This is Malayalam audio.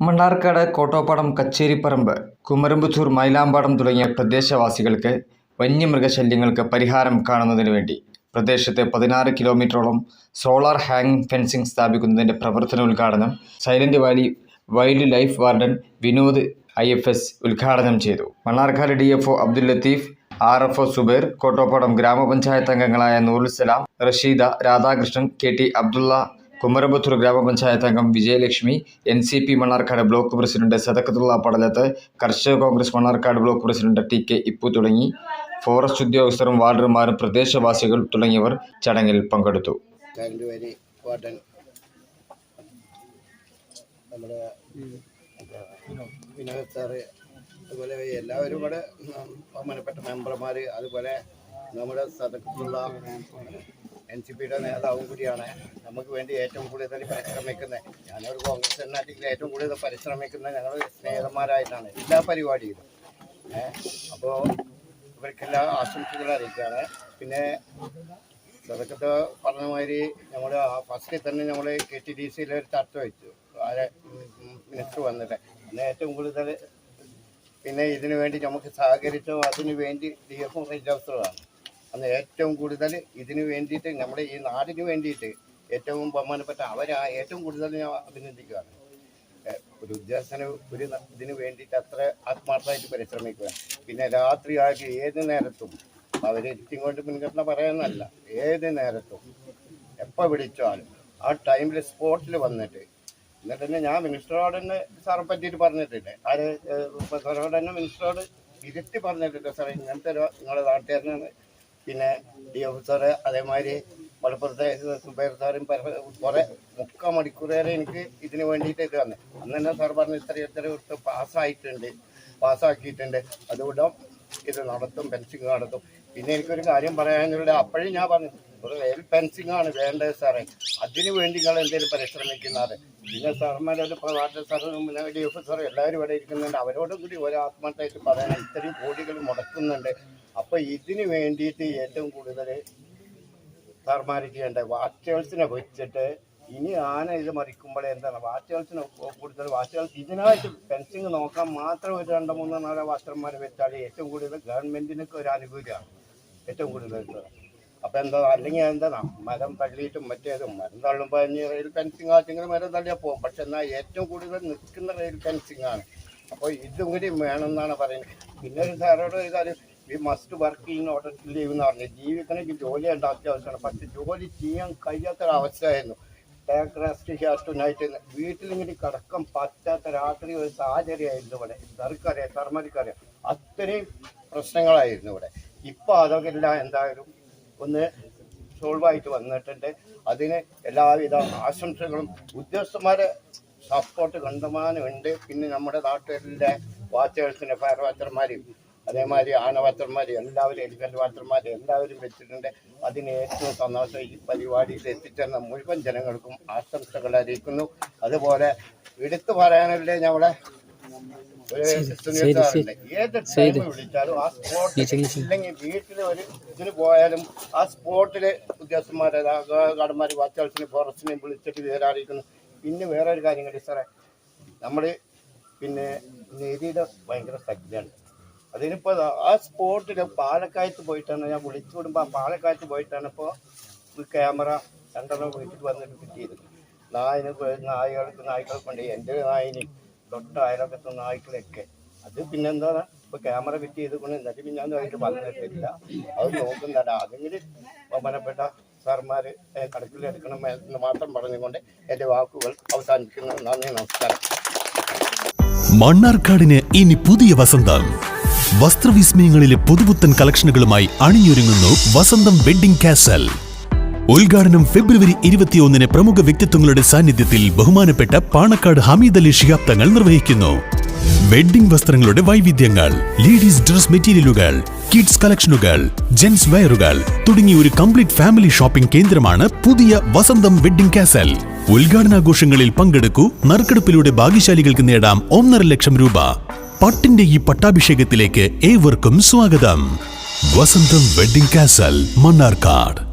മണ്ണാർക്കാട് കോട്ടോപ്പാടം കച്ചേരിപ്പറമ്പ് കുമരമ്പത്തൂർ മൈലാമ്പാടം തുടങ്ങിയ പ്രദേശവാസികൾക്ക് വന്യമൃഗശല്യങ്ങൾക്ക് പരിഹാരം കാണുന്നതിന് വേണ്ടി പ്രദേശത്തെ പതിനാറ് കിലോമീറ്ററോളം സോളാർ ഹാങ് ഫെൻസിംഗ് സ്ഥാപിക്കുന്നതിന്റെ പ്രവർത്തനോദ്ഘാടനം Silent Valley wild life warden Vinod I F S ഉദ്ഘാടനം ചെയ്തു. Mannarkkad D F O Abdul Latheef R F O Subair Kottopadam ഗ്രാമപഞ്ചായത്ത് അംഗങ്ങളായ നൂറുസലാം റഷീദ രാധാകൃഷ്ണൻ കെ ടി അബ്ദുള്ള കുമരമ്പത്തൂർ ഗ്രാമപഞ്ചായത്ത് അംഗം Vijayalakshmi N C P Mannarkkad block president Sadakkathulla Padalath കർഷക Congress Mannarkkad block president T K Ippu തുടങ്ങി. ഫോറസ്റ്റ് ഉദ്യോഗസ്ഥരും വാർഡർമാരും പ്രദേശവാസികൾ തുടങ്ങിയവർ ചടങ്ങിൽ പങ്കെടുത്തു. അതുപോലെ എല്ലാവരും കൂടെ ബഹുമാനപ്പെട്ട മെമ്പർമാർ അതുപോലെ നമ്മുടെ സദക്കത്തുള്ള എൻ സി പിയുടെ നേതാവും കൂടിയാണ്. നമുക്ക് വേണ്ടി ഏറ്റവും കൂടുതൽ പരിശ്രമിക്കുന്നത്. ഞാനൊരു കോൺഗ്രസ് എണ്ണാറ്റിൽ ഏറ്റവും കൂടുതൽ പരിശ്രമിക്കുന്നത് ഞങ്ങൾ സ്നേഹിതന്മാരായിട്ടാണ് എല്ലാ പരിപാടിയിലും. അപ്പോൾ ഇവർക്കെല്ലാം ആശംസകൾ അറിയിക്കുകയാണ്. പിന്നെ തുടക്കത്തെ പറഞ്ഞ മാതിരി നമ്മൾ ഫസ്റ്റിൽ തന്നെ നമ്മൾ കെ ടി ഡി സിയിൽ ഒരു ചർച്ച വെച്ചു. ആരെ മിനിസ്റ്റർ വന്നിട്ട്. പിന്നെ ഏറ്റവും കൂടുതൽ പിന്നെ ഇതിനു വേണ്ടി നമുക്ക് സഹകരിച്ചോ അതിനു വേണ്ടി ഡി എഫ് റേഞ്ച് ഓഫീസറാണ് അന്ന് ഏറ്റവും കൂടുതൽ ഇതിനു വേണ്ടിയിട്ട് നമ്മുടെ ഈ നാടിന് വേണ്ടിയിട്ട് ഏറ്റവും ബഹുമാനപ്പെട്ട അവരാ ഏറ്റവും കൂടുതൽ ഞാൻ അഭിനന്ദിക്കുകയാണ്. ഒരു ഉദ്യോഗസ്ഥന് ഒരു ഇതിനു വേണ്ടിയിട്ട് അത്ര ആത്മാർത്ഥമായിട്ട് പരിശ്രമിക്കുക. പിന്നെ രാത്രിയാക്കി ഏത് നേരത്തും അവരെത്തിയും കൊണ്ട് മുൻഗണന പറയാനല്ല ഏത് നേരത്തും എപ്പോൾ വിളിച്ചാലും ആ ടൈമിൽ സ്പോട്ടിൽ വന്നിട്ട് എന്നിട്ട് തന്നെ ഞാൻ മിനിസ്റ്ററോട് തന്നെ സാറെ പറ്റിയിട്ട് പറഞ്ഞിട്ടുണ്ട്. ആര് സാറോട് തന്നെ മിനിസ്റ്ററോട് ഇരുത്തി പറഞ്ഞിട്ടില്ല സാറേ ഇങ്ങനത്തെ ഒരു നിങ്ങളുടെ നാട്ടുകാരനാണ് പിന്നെ ഡി ഓഫീസറ് അതേമാതിരി മലപ്പുറത്തെ സുബൈർ സാറും കുറേ മുക്കാൽ മണിക്കൂർ വരെ എനിക്ക് ഇതിന് വേണ്ടിയിട്ട് ഇത് തന്നെ അന്ന് തന്നെ സാർ പറഞ്ഞു ഇത്ര ഇത്ര കൊടുത്ത് പാസ്സായിട്ടുണ്ട് പാസ്സാക്കിയിട്ടുണ്ട് അതുകൊണ്ട് ഇത് നടത്തും ഫെൻസിങ് നടത്തും. പിന്നെ എനിക്കൊരു കാര്യം പറയാനുള്ള അപ്പോഴും ഞാൻ പറഞ്ഞു ഒരു റെയിൽ ഫെൻസിങ് ആണ് വേണ്ടത് സാറേ. അതിനു വേണ്ടി നിങ്ങൾ എന്തെങ്കിലും പരിശ്രമിക്കുന്നത്? പിന്നെ സാർമാരോട് വാർഡ് സാറും പിന്നെ ഡി എഫ് സാറും എല്ലാവരും ഇവിടെ ഇരിക്കുന്നുണ്ട്. അവരോടും കൂടി ഒരു ആത്മാർത്ഥമായിട്ട് പറയാൻ ഇത്രയും കോടികൾ മുടക്കുന്നുണ്ട്. അപ്പോൾ ഇതിനു വേണ്ടിയിട്ട് ഏറ്റവും കൂടുതൽ സാർമാർ ചെയ്യേണ്ടത് വാച്ചേഴ്സിനെ വെച്ചിട്ട് ഇനി ആന ഇത് മറിക്കുമ്പോൾ എന്താണ്? വാച്ചേഴ്സിനെ കൂടുതൽ വാച്ചേഴ്സ് ഇതിനായിട്ട് ഫെൻസിങ് നോക്കാൻ മാത്രം ഒരു രണ്ടോ മൂന്നോ നാലോ വാച്ചർമാർ വെച്ചാൽ ഏറ്റവും കൂടുതൽ ഗവൺമെന്റിനൊക്കെ ഒരു ആനുകൂല്യമാണ് ഏറ്റവും കൂടുതൽ കിട്ടുക അപ്പം എന്താ അല്ലെങ്കിൽ എന്താ മരം തള്ളിയിട്ടും മറ്റേതും. മരം തള്ളുമ്പോൾ ഇനി റെയിൽ ഫെൻസിങ് ആച്ചെങ്കിൽ മരം തള്ളിയാൽ പോകും പക്ഷെ എന്നാൽ ഏറ്റവും കൂടുതൽ നിൽക്കുന്ന റെയിൽ ഫെൻസിങ് ആണ്. അപ്പോൾ ഇതും കൂടി വേണമെന്നാണ് പറയുന്നത്. പിന്നെ ഒരു സാറോട് ഒരു കാര്യം we must work in order to live എന്ന് പറഞ്ഞു ജീവിക്കണമെങ്കിൽ ജോലി ഉണ്ട് അത്യാവശ്യമാണ്. പക്ഷെ ജോലി ചെയ്യാൻ കഴിയാത്തൊരവസ്ഥയായിരുന്നു. Take rest here tonight വീട്ടിലിങ്ങനെ കിടക്കാൻ പറ്റാത്ത രാത്രി ഒരു സാഹചര്യമായിരുന്നു ഇവിടെ. സർക്കറിയാം സർമാർക്കറിയാം അത്രയും പ്രശ്നങ്ങളായിരുന്നു ഇവിടെ. ഇപ്പോൾ അതൊക്കെ എല്ലാം എന്തായാലും ഒന്ന് സോൾവ് ആയിട്ട് വന്നിട്ടുണ്ട്. അതിന് എല്ലാവിധ ആശംസകളും. ഉദ്യോഗസ്ഥന്മാരെ സപ്പോർട്ട് കണ്ടമാനമുണ്ട്. പിന്നെ നമ്മുടെ നാട്ടിലെ വാച്ചേഴ്സിന് ഫയർ വാച്ചർമാരെയും അതേമാതിരി ആന വാച്ചർമാരെയും എല്ലാവരും എലിഫന്റ് വാച്ചർമാരെയും എല്ലാവരും വെച്ചിട്ടുണ്ട്. അതിന് ഏറ്റവും സന്തോഷം ഈ പരിപാടിയിൽ എത്തിച്ചേർന്ന മുഴുവൻ ജനങ്ങൾക്കും ആശംസകൾ അറിയിക്കുന്നു. അതുപോലെ എടുത്തു പറയാനല്ലേ ഞങ്ങളുടെ ഇല്ലെങ്കിൽ വീട്ടിൽ ഒരു ഇതിന് പോയാലും ആ സ്പോട്ടിൽ ഉദ്യോഗസ്ഥന്മാരെ കടന്മാർ വാച്ചാൾസിനെ ഫോറസ്റ്റിനെ വിളിച്ചിട്ട് വിവരം അറിയിക്കുന്നു പിന്നെ വേറെ ഒരു കാര്യം കൂടി സാറേ. നമ്മൾ പിന്നെ നിധിയുടെ ഭയങ്കര സജ്ജയാണ് അതിനിപ്പോൾ ആ സ്പോട്ടിൽ പാലക്കായത്ത് പോയിട്ടാണ് ഞാൻ വിളിച്ചു വിടുമ്പോൾ ആ പാലക്കായത്ത് പോയിട്ടാണ് ഇപ്പോൾ ക്യാമറ രണ്ടെണ്ണം വീട്ടിൽ വന്നിട്ട് കിട്ടിയത്. നായിന് നായകൾക്ക് നായ്ക്കളെ കൊണ്ട് എന്റെ നായിനെയും തൊട്ട അയലൊക്കത്തെ ആയിട്ടുള്ളൊക്കെ അത് പിന്നെന്താ ഇപ്പൊ ക്യാമറ ഫിറ്റ് ചെയ്ത് കൊണ്ട് എന്നിട്ട് പിന്നെ ഞാൻ അതിൽ വന്നിട്ടില്ല. അത് നോക്കുന്നില്ല അതെങ്കിലും ബഹുമാനപ്പെട്ട സാർമാര് കടക്കിലെടുക്കണം എന്ന് മാത്രം പറഞ്ഞുകൊണ്ട് എന്റെ വാക്കുകൾ അവസാനിക്കുന്നു. നന്ദി നമസ്കാരം. മണ്ണാർക്കാടിന് ഇനി പുതിയ വസന്തം. വസ്ത്രവിസ്മയങ്ങളിലെ പുതുപുത്തൻ കളക്ഷനുകളുമായി അണിഞ്ഞൊരുങ്ങുന്നു വസന്തം വെഡിംഗ് കാസൽ. ഉദ്ഘാടനം ഫെബ്രുവരി ഇരുപത്തിയൊന്നിന് പ്രമുഖ വ്യക്തിത്വങ്ങളുടെ സാന്നിധ്യത്തിൽ ബഹുമാനപ്പെട്ട പാണക്കാട് ഹമീദ് അലി ശിഹാബ് തങ്ങൾ നിർവഹിക്കുന്നു. വെഡ്ഡിംഗ് വസ്ത്രങ്ങളുടെ വൈവിധ്യങ്ങൾ ലേഡീസ് ഡ്രസ് മെറ്റീരിയലുകൾ കിഡ്സ് കളക്ഷനുകൾ ജെൻസ് വെയറുകൾ തുടങ്ങിയ ഒരു കംപ്ലീറ്റ് ഫാമിലി ഷോപ്പിംഗ് കേന്ദ്രമാണ് പുതിയ വസന്തം വെഡിംഗ് കാസൽ. ഉദ്ഘാടനാഘോഷങ്ങളിൽ പങ്കെടുക്കൂ നറുക്കെടുപ്പിലൂടെ ഭാഗ്യശാലികൾക്ക് നേടാം ഒന്നര ലക്ഷം രൂപ. പട്ടിന്റെ ഈ പട്ടാഭിഷേകത്തിലേക്ക് ഏവർക്കും സ്വാഗതം. വസന്തം വെഡ്ഡിംഗ് കാസൽ മണ്ണാർക്കാട്.